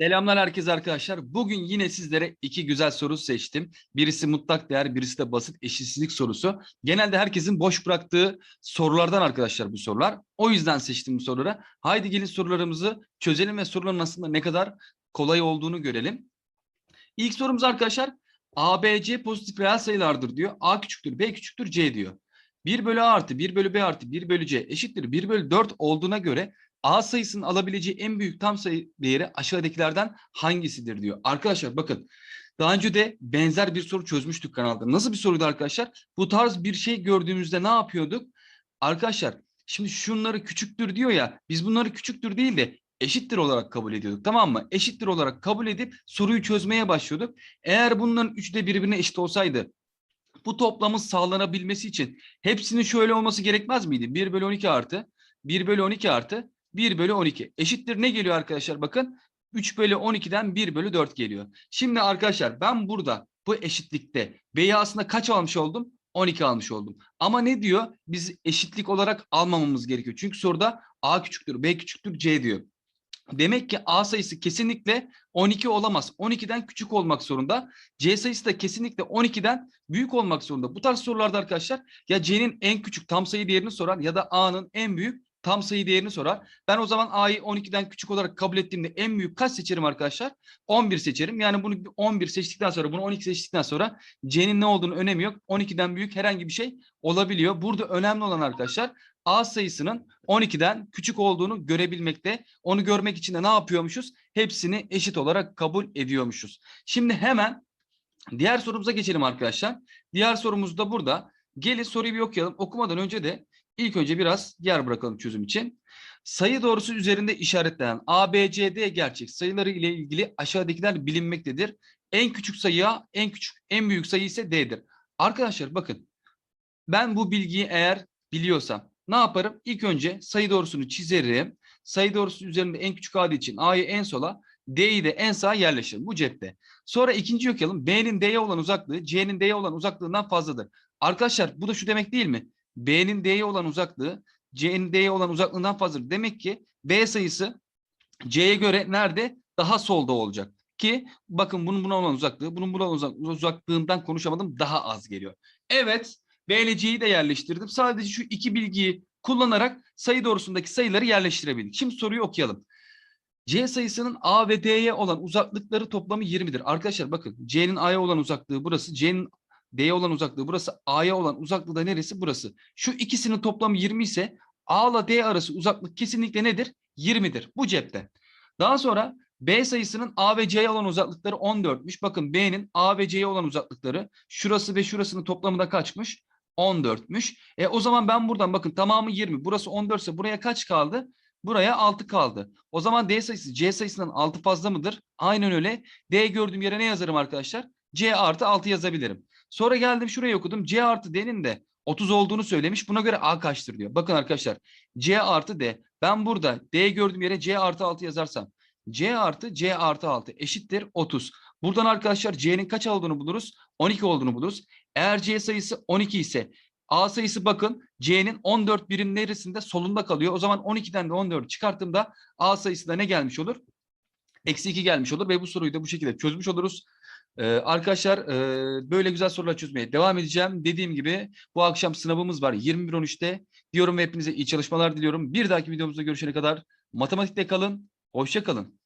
Selamlar herkese arkadaşlar. Bugün yine sizlere iki güzel soru seçtim. Birisi mutlak değer, birisi de basit eşitsizlik sorusu. Genelde herkesin boş bıraktığı sorulardan arkadaşlar bu sorular. O yüzden seçtim bu soruları. Haydi gelin sorularımızı çözelim ve soruların aslında ne kadar kolay olduğunu görelim. İlk sorumuz arkadaşlar ABC pozitif reel sayılardır diyor. A küçüktür, B küçüktür, C diyor. 1 bölü A artı 1 bölü B artı 1 bölü C eşittir 1 bölü 4 olduğuna göre A sayısının alabileceği en büyük tam sayı değeri aşağıdakilerden hangisidir diyor. Arkadaşlar bakın daha önce de benzer bir soru çözmüştük kanalda. Nasıl bir soruydu arkadaşlar? Bu tarz bir şey gördüğümüzde ne yapıyorduk? Arkadaşlar şimdi şunları küçüktür diyor ya biz bunları küçüktür değil de eşittir olarak kabul ediyorduk tamam mı? Eşittir olarak kabul edip soruyu çözmeye başlıyorduk. Eğer bunların üçü de birbirine eşit olsaydı bu toplamın sağlanabilmesi için hepsinin şöyle olması gerekmez miydi? 1 bölü 12 artı 1 bölü 12 artı 1 bölü 12 eşittir ne geliyor arkadaşlar bakın 3 bölü 12'den 1 bölü 4 geliyor. Şimdi arkadaşlar ben burada bu eşitlikte B'yi aslında kaç almış oldum? 12 almış oldum. Ama ne diyor? Biz eşitlik olarak almamamız gerekiyor. Çünkü soruda A küçüktür, B küçüktür, C diyor. Demek ki A sayısı kesinlikle 12 olamaz. 12'den küçük olmak zorunda. C sayısı da kesinlikle 12'den büyük olmak zorunda. Bu tarz sorularda arkadaşlar ya C'nin en küçük tam sayı değerini sorar ya da A'nın en büyük tam sayı değerini sorar. Ben o zaman A'yı 12'den küçük olarak kabul ettiğimde en büyük kaç seçerim arkadaşlar? 11 seçerim. Yani bunu 11 seçtikten sonra bunu 12 seçtikten sonra C'nin ne olduğunu önemi yok. 12'den büyük herhangi bir şey olabiliyor. Burada önemli olan arkadaşlar A sayısının 12'den küçük olduğunu görebilmekte. Onu görmek için de ne yapıyormuşuz? Hepsini eşit olarak kabul ediyormuşuz. Şimdi hemen diğer sorumuza geçelim arkadaşlar. Diğer sorumuz da burada. Gelin soruyu bir okuyalım. Okumadan önce de ilk önce biraz yer bırakalım çözüm için. Sayı doğrusu üzerinde işaretlenen A, B, C, D gerçek sayıları ile ilgili aşağıdakiler bilinmektedir. En küçük sayıya en küçük en büyük sayı ise D'dir. Arkadaşlar bakın ben bu bilgiyi eğer biliyorsam ne yaparım? İlk önce sayı doğrusunu çizerim. Sayı doğrusu üzerinde en küçük adı için A'yı en sola, D'yi de en sağa yerleştiririm. Bu cepte. Sonra ikinci okuyalım. B'nin D'ye olan uzaklığı C'nin D'ye olan uzaklığından fazladır. Arkadaşlar bu da şu demek değil mi? B'nin D'ye olan uzaklığı C'nin D'ye olan uzaklığından fazladır. Demek ki B sayısı C'ye göre nerede? Daha solda olacak. Ki bakın bunun buna olan uzaklığı, bunun buna olan uzak- uzaklığından konuşamadım daha az geliyor. Evet B ile C'yi de yerleştirdim. Sadece şu iki bilgiyi kullanarak sayı doğrusundaki sayıları yerleştirebildik. Şimdi soruyu okuyalım. C sayısının A ve D'ye olan uzaklıkları toplamı 20'dir. Arkadaşlar bakın C'nin A'ya olan uzaklığı burası. C'nin D'ye olan uzaklığı burası. A'ya olan uzaklığı da neresi? Burası. Şu ikisinin toplamı 20 ise A ile D arası uzaklık kesinlikle nedir? 20'dir. Bu cepte. Daha sonra B sayısının A ve C'ye olan uzaklıkları 14'müş. Bakın B'nin A ve C'ye olan uzaklıkları şurası ve şurasının toplamı da kaçmış? 14'müş. E o zaman ben buradan bakın tamamı 20. Burası 14 ise buraya kaç kaldı? Buraya 6 kaldı. O zaman D sayısı C sayısından 6 fazla mıdır? Aynen öyle. D gördüğüm yere ne yazarım arkadaşlar? C artı 6 yazabilirim. Sonra geldim şurayı okudum. C artı D'nin de 30 olduğunu söylemiş. Buna göre A kaçtır diyor. Bakın arkadaşlar C artı D. Ben burada D gördüğüm yere C artı 6 yazarsam C artı C artı 6 eşittir 30. Buradan arkadaşlar C'nin kaç olduğunu buluruz? 12 olduğunu buluruz. Eğer C sayısı 12 ise A sayısı bakın C'nin 14 birim neresinde solunda kalıyor. O zaman 12'den de 14 çıkarttığımda A sayısı da ne gelmiş olur? Eksi 2 gelmiş olur ve bu soruyu da bu şekilde çözmüş oluruz. Ee, arkadaşlar e, böyle güzel sorular çözmeye devam edeceğim. Dediğim gibi bu akşam sınavımız var 21.13'te. Diyorum ve hepinize iyi çalışmalar diliyorum. Bir dahaki videomuzda görüşene kadar matematikte kalın. Hoşça kalın.